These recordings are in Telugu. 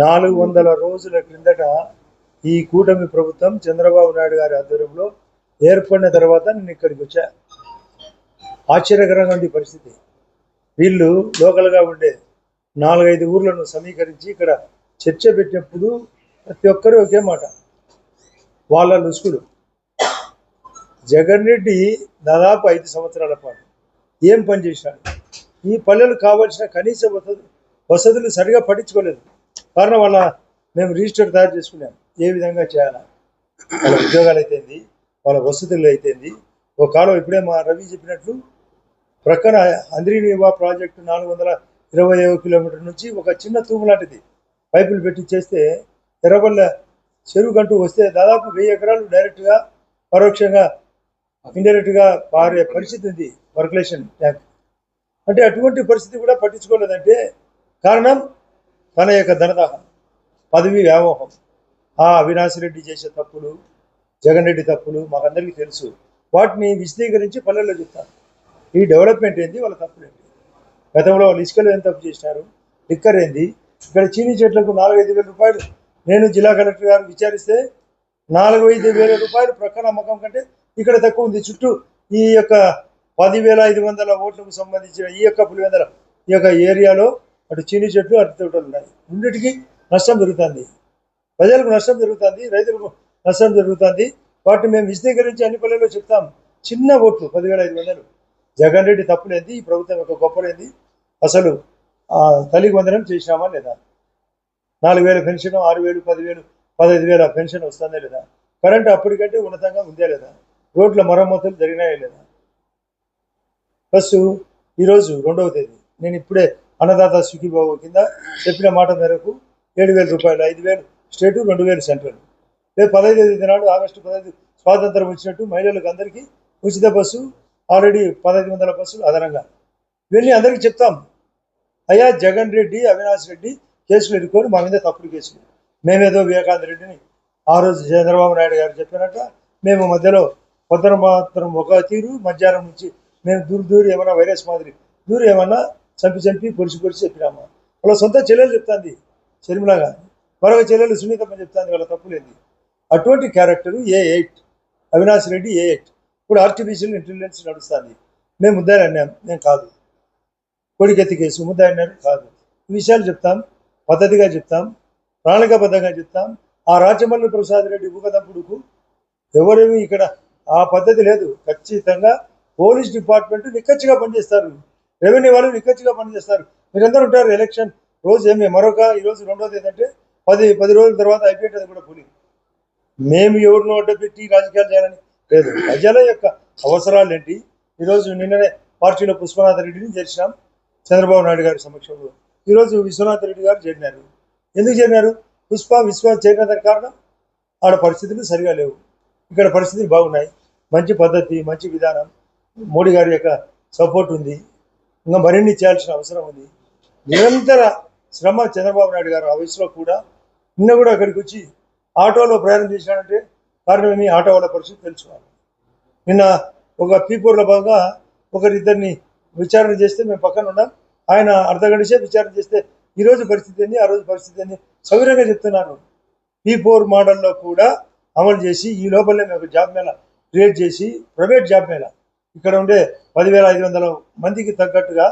నాలుగు వందల రోజుల క్రిందట ఈ కూటమి ప్రభుత్వం చంద్రబాబు నాయుడు గారి ఆధ్వర్యంలో ఏర్పడిన తర్వాత నేను ఇక్కడికి వచ్చా. ఆశ్చర్యకరంగా ఉంది పరిస్థితి. వీళ్ళు లోకల్గా ఉండే నాలుగైదు ఊర్లను సమీకరించి ఇక్కడ చర్చ పెట్టినప్పుడు ప్రతి ఒక్కరూ ఒకే మాట. వాళ్ళ లుసుకుడు జగన్ రెడ్డి దాదాపు ఐదు సంవత్సరాల పాటు ఏం పని చేశాడు? ఈ పల్లెలు కావాల్సిన కనీస వసతులు సరిగా పట్టించుకోలేదు. కారణం వల్ల మేము రిజిస్టర్ తయారు చేసుకున్నాం. ఏ విధంగా చేయాలా? వాళ్ళ ఉద్యోగాలు అయితేంది వాళ్ళ వసతులు అయితేంది. ఒక కాలం ఇప్పుడే మా రవి చెప్పినట్లు ప్రక్కన అంద్రీనివా ప్రాజెక్టు నాలుగు వందల ఇరవై ఐదు కిలోమీటర్ నుంచి ఒక చిన్న తూము లాంటిది. పైపులు పెట్టి చేస్తే ఎర్రబల్ల చెరువు కంటూ వస్తే దాదాపు వెయ్యి ఎకరాలు డైరెక్ట్గా పరోక్షంగా ఇండైరెక్ట్గా పారే పరిస్థితి ఉంది వర్కులేషన్ ట్యాంక్. అంటే అటువంటి పరిస్థితి కూడా పట్టించుకోలేదంటే కారణం తన యొక్క ధనదాహం పదవి వ్యామోహం ఆ అవినాష్ రెడ్డి చేసే తప్పులు జగన్ రెడ్డి తప్పులు మాకందరికీ తెలుసు. వాటిని విశదీకరించి పల్లెల్లో చెప్తాను ఈ డెవలప్మెంట్ ఏంది? వాళ్ళ తప్పులు ఏంటి గతంలో వాళ్ళు ఇసుకలు ఏం తప్పు చేసినారు? లిక్కర్ ఏంది? ఇక్కడ చీనీ చెట్లకు నాలుగైదు వేల రూపాయలు. నేను జిల్లా కలెక్టర్ గారు విచారిస్తే నాలుగు ఐదు వేల రూపాయలు ప్రక్కన అమ్మకం కంటే ఇక్కడ తక్కువ ఉంది. చుట్టూ ఈ యొక్క పదివేల ఐదు వందల ఓట్లకు సంబంధించిన ఈ యొక్క పులివెందల ఈ యొక్క ఏరియాలో అటు చీనీ చెట్లు అటు తోటలు ఉన్నాయి రెండింటికి నష్టం జరుగుతుంది. ప్రజలకు నష్టం జరుగుతుంది రైతులకు నష్టం జరుగుతుంది. వాటిని మేము విశదీకరించి అన్ని పల్లెల్లో చెప్తాం. చిన్న ఓట్లు పదివేల ఐదు వందలు. జగన్ రెడ్డి తప్పులేంది ఈ ప్రభుత్వం యొక్క గొప్పలేంది. అసలు తల్లికి వందనం చేసినామా లేదా? నాలుగు వేల పెన్షన్ ఆరు వేలు పదివేలు పదహైదు వేల పెన్షన్ వస్తుందా లేదా? కరెంట్ అప్పటికంటే ఉన్నతంగా ఉందే లేదా? రోడ్ల మరమ్మతులు జరిగినాయా లేదా? బస్సు ఈరోజు రెండవ తేదీ. నేను ఇప్పుడే అన్నదాత సుఖీబాబు కింద చెప్పిన మాట మేరకు ఏడు వేల రూపాయలు ఐదు వేలు స్టేటు రెండు వేలు సెంట్రల్. రేపు పదహైదు తేదీ నాడు ఆగస్టు పదహైదు స్వాతంత్రం వచ్చినట్టు మహిళలకు అందరికీ ఉచిత బస్సు ఆల్రెడీ పదహైదు వందల బస్సులు అదనంగా. వెళ్ళి అందరికీ చెప్తాం. అయ్యా జగన్ రెడ్డి అవినాష్ రెడ్డి కేసులు ఎదుర్కొని మా మీద తప్పుడు కేసులు. మేమేదో వివేకానంద రెడ్డిని ఆ రోజు చంద్రబాబు నాయుడు గారు చెప్పినట్ట మేము మధ్యలో పొద్దున మాత్రం ఒక తీరు మధ్యాహ్నం నుంచి మేము దూరు దూరు ఏమైనా వైరస్ మాదిరి దూరు ఏమన్నా చంపి చంపి పొడిచి పొడిచి చెప్పినాము. వాళ్ళ సొంత చెల్లెలు చెప్తాంది షర్మిలాగా. మరొక చెల్లెలు సునీతమ్మ చెప్తాంది వాళ్ళ తప్పులేంది. అటువంటి character A eight Avinash Reddy A eight. ఇప్పుడు ఆర్టిఫిషియల్ ఇంటెలిజెన్స్ నడుస్తుంది. మేము ముద్దాయి అన్నాం మేము కాదు. కోడికెత్తి కేసు ముద్దాయి అన్నారు కాదు. ఈ విషయాలు చెప్తాం పద్ధతిగా చెప్తాం ప్రణాళికాబద్ధంగా చెప్తాం. ఆ రాజమల్లి ప్రసాద్ రెడ్డి ఉపదంపుడుకు ఎవరేమి ఇక్కడ ఆ పద్ధతి లేదు. ఖచ్చితంగా పోలీస్ డిపార్ట్మెంట్ నిక్కచ్చిగా పనిచేస్తారు. రెవెన్యూ వాళ్ళు నిక్కచ్చిగా పనిచేస్తారు. మీరందరూ ఉంటారు ఎలక్షన్ రోజు ఏమి మరొక ఈరోజు రెండోది ఏంటంటే పది పది రోజుల తర్వాత అయిపోయేది కూడా పోలింగ్ మేము ఎవరినో పెట్టి రాజకీయాలు చేయాలని లేదు. ప్రజల యొక్క అవసరాలు ఏంటి? ఈరోజు నిన్ననే పార్టీలో పుష్పనాథ రెడ్డిని చేర్చినాం చంద్రబాబు నాయుడు గారి సమక్షంలో. ఈరోజు విశ్వనాథ్ రెడ్డి గారు చేరినారు. ఎందుకు చేరినారు? పుష్ప విశ్వ చేరిన దానికి కారణం ఆడ పరిస్థితులు సరిగా లేవు. ఇక్కడ పరిస్థితులు బాగున్నాయి. మంచి పద్ధతి మంచి విధానం. మోడీ గారి యొక్క సపోర్ట్ ఉంది. ఇంకా మరిన్ని చేయాల్సిన అవసరం ఉంది. నిరంతర శ్రమ చంద్రబాబు నాయుడు గారు ఆ వయసులో కూడా నిన్న కూడా అక్కడికి వచ్చి ఆటోలో ప్రయాణం చేశాడంటే కారణం ఏమి? ఆటో వాళ్ళ పరిస్థితి తెలుసుకోవాలి. నిన్న ఒక పీపూర్లో భాగంగా ఒకరిద్దరిని విచారణ చేస్తే మేము పక్కన ఉన్నాం. ఆయన అర్ధ సేపు విచారణ చేస్తే ఈరోజు పరిస్థితి ఏంది? ఆ రోజు పరిస్థితి ఏంది? సౌకర్యంగా చెప్తున్నాను పీ ఫోర్ మోడల్లో కూడా అమలు చేసి ఈ లోపలనే మేము ఒక జాబ్ మేళ క్రియేట్ చేసి ప్రైవేట్ జాబ్ మేళ. ఇక్కడ ఉండే పదివేల ఐదు వందల మందికి తగ్గట్టుగా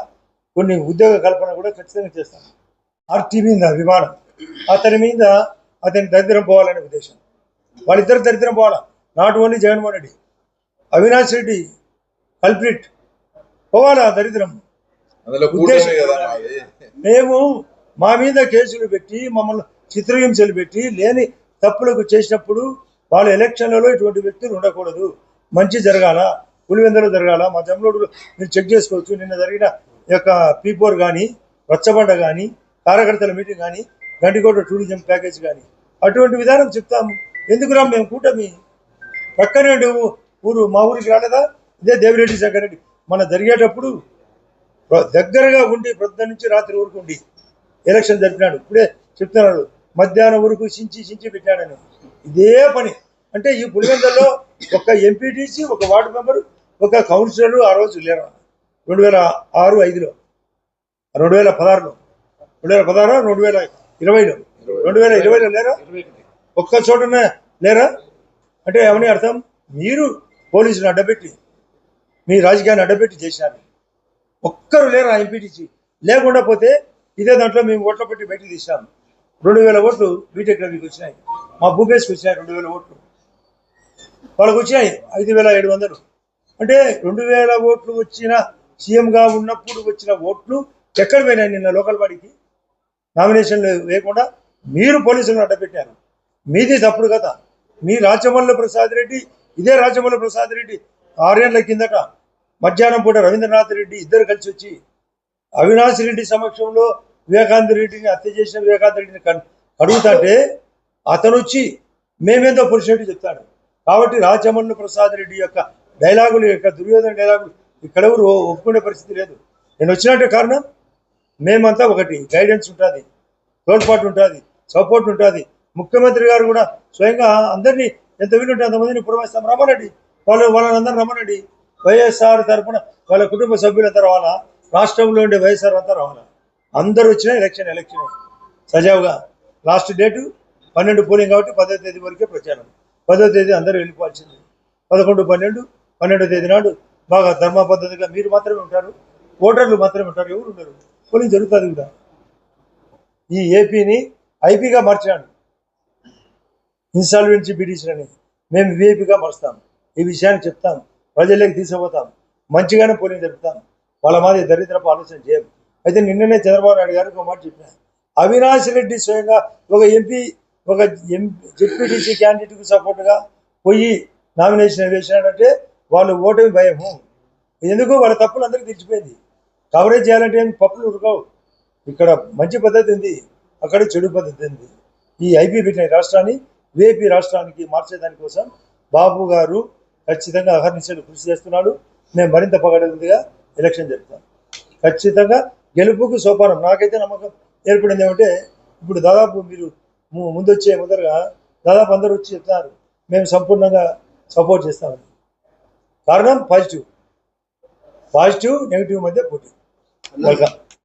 కొన్ని ఉద్యోగ కల్పన కూడా ఖచ్చితంగా చేస్తాం ఆర్టీ మీద విమానం. అతని మీద అతని దరిద్రం పోవాలనే ఉద్దేశం. వాళ్ళిద్దరు దరిద్రం పోవాలా? Not only Jaganmohan Reddy. Avinash Reddy culprit. పోవాలా దరిద్రం? ఉద్దేశం మేము మా మీద కేసులు పెట్టి మమ్మల్ని చిత్రహింసలు పెట్టి లేని తప్పులకు చేసినప్పుడు వాళ్ళ ఎలక్షన్లలో ఇటువంటి వ్యక్తులు ఉండకూడదు. మంచి జరగాల? పులివెందులో జరగాల. మా జమ్లోడు మీరు చెక్ చేసుకోవచ్చు. నిన్న జరిగిన ఈ యొక్క పీపోర్ కానీ రచ్చబండ కానీ కార్యకర్తల మీటింగ్ కానీ గండికోట టూరిజం ప్యాకేజ్ కానీ అటువంటి విధానం చెప్తాము ఎందుకురా మేము కూటమి? పక్కనే ఊరు మా ఊరికి రాలేదా? ఇదే దేవిరెడ్డి శంకరెడ్డి మన జరిగేటప్పుడు ప్ర- దగ్గరగా ఉండి ప్రొద్దు నుంచి రాత్రి వరకు ఉండి ఎలక్షన్ జరిపినాడు. ఇప్పుడే చెప్తున్నాడు. మధ్యాహ్నం వరకు చించి చించి పెట్టాడని ఇదే పని. అంటే ఈ పులివెందల్లో ఒక ఎంపీటీసీ ఒక వార్డు మెంబరు ఒక కౌన్సిలర్ ఆ రోజు లేరు. రెండు వేల ఆరు ఐదులో. రెండు వేల పదహారులో. రెండు వేల పదహారు రెండు వేల ఇరవైలో. రెండు వేల ఇరవైలో లేరా? ఒక్క చోటన లేరా? అంటే ఏమని అర్థం? మీరు పోలీసులు అడ్డపెట్టి మీ రాజకీయాన్ని అడ్డపెట్టి చేశారు. ఒక్కరు లేరా ఎంపీటీసీ? లేకుండా పోతే ఇదే దాంట్లో మేము ఓట్లు పెట్టి బయటకు తీసాము రెండు వేల ఓట్లు బీటెక్ రవికి వచ్చినాయి. మా భూపేష్కి వచ్చినాయి రెండు వేల ఓట్లు. వాళ్ళకి వచ్చినాయి ఐదు వేల ఏడు వందలు. అంటే రెండు వేల ఓట్లు వచ్చిన సీఎంగా ఉన్నప్పుడు వచ్చిన ఓట్లు ఎక్కడ పోయినాయి నిన్న లోకల్ బాడీకి? నామినేషన్లు వేయకుండా మీరు పోలీసులను అడ్డపెట్టారు మీది తప్పుడు కదా మీ రాచమల్ల ప్రసాద్ రెడ్డి ఇదే రాజమల్ల ప్రసాద్ రెడ్డి ఆరేళ్ళ కిందట మధ్యాహ్నం పూట రవీంద్రనాథ్ రెడ్డి ఇద్దరు కలిసి వచ్చి అవినాష్ రెడ్డి సమక్షంలో వివేకానంద రెడ్డిని హత్య చేసిన వివేకానంద రెడ్డిని కడుగుతాంటే అడుగుతాంటే అతను వచ్చి మేమేందో పురుషుడు చెప్తాడు. కాబట్టి రాచమల్లు ప్రసాద్ రెడ్డి యొక్క డైలాగులు యొక్క దుర్యోధన డైలాగులు ఇక్కడెవరు ఒప్పుకునే పరిస్థితి లేదు. నేను వచ్చినట్టే కారణం మేమంతా ఒకటి గైడెన్స్ ఉంటుంది తోడ్పాటు ఉంటుంది సపోర్ట్ ఉంటుంది. ముఖ్యమంత్రి గారు కూడా స్వయంగా అందరినీ ఎంత వీలుంటే అంతమందిని పురమాయిస్తాం. రమ్మనండి. వాళ్ళు వాళ్ళని అందరూ రమ్మనండి. వైఎస్ఆర్ తరపున వాళ్ళ కుటుంబ సభ్యులంతా రావాలా రాష్ట్రంలో ఉండే వైఎస్ఆర్ అంతా రావాలా అందరూ వచ్చినా ఎలక్షన్ ఎలక్షన్. సజావుగా లాస్ట్ డేటు పన్నెండు పోలింగ్ కాబట్టి పదో తేదీ వరకే ప్రచారం. పదో తేదీ అందరూ వెళ్ళిపోవాల్సింది. పదకొండు పన్నెండు పన్నెండో తేదీ నాడు బాగా ధర్మ పద్ధతిగా మీరు మాత్రమే ఉంటారు ఓటర్లు మాత్రమే ఉంటారు ఎవరు ఉండరు. పోలింగ్ జరుగుతుంది కూడా. ఈ ఏపీని ఐపీగా మార్చాడు ఇన్సాల్వెన్సీ పిటిషన్ మేము విఐపీగా మారుస్తాం ఈ విషయాన్ని చెప్తాం. ప్రజల్లోకి తీసుకుపోతాం. మంచిగానే పోలింగ్ జరుపుతాం. వాళ్ళ మాది దరిద్రపు ఆలోచన చేయం అయితే నిన్ననే చంద్రబాబు నాయుడు గారికి ఒక మాట చెప్పిన అవినాష్ రెడ్డి స్వయంగా ఒక ఎంపీ ఒక ఎంపీ జెడ్పీటీసీ క్యాండిడేట్కు సపోర్ట్గా పోయి నామినేషన్ వేసినాడంటే వాళ్ళు ఓటమి భయము. ఎందుకు? వాళ్ళ తప్పులు అందరికీ తెచ్చిపోయింది కవరేజ్ చేయాలంటే ఏం పప్పులు ఉరకవు ఇక్కడ మంచి పద్ధతి ఉంది అక్కడ చెడు పద్ధతి ఉంది. ఈ ఐపీ పెట్టిన రాష్ట్రాన్ని వేపీ రాష్ట్రానికి మార్చేదానికోసం బాబు గారు ఖచ్చితంగా అహర్నిశలు కృషి చేస్తున్నాడు. మేము మరింత పగడలుగా ఎలక్షన్ జరుపుతాం ఖచ్చితంగా గెలుపుకు సోపానం. నాకైతే నమ్మకం ఏర్పడింది ఏమంటే ఇప్పుడు దాదాపు మీరు ముందొచ్చే ముందరగా దాదాపు అందరూ వచ్చి చెప్తున్నారు. మేము సంపూర్ణంగా సపోర్ట్ చేస్తామని. కారణం పాజిటివ్. పాజిటివ్ నెగిటివ్ మధ్య పోటీ.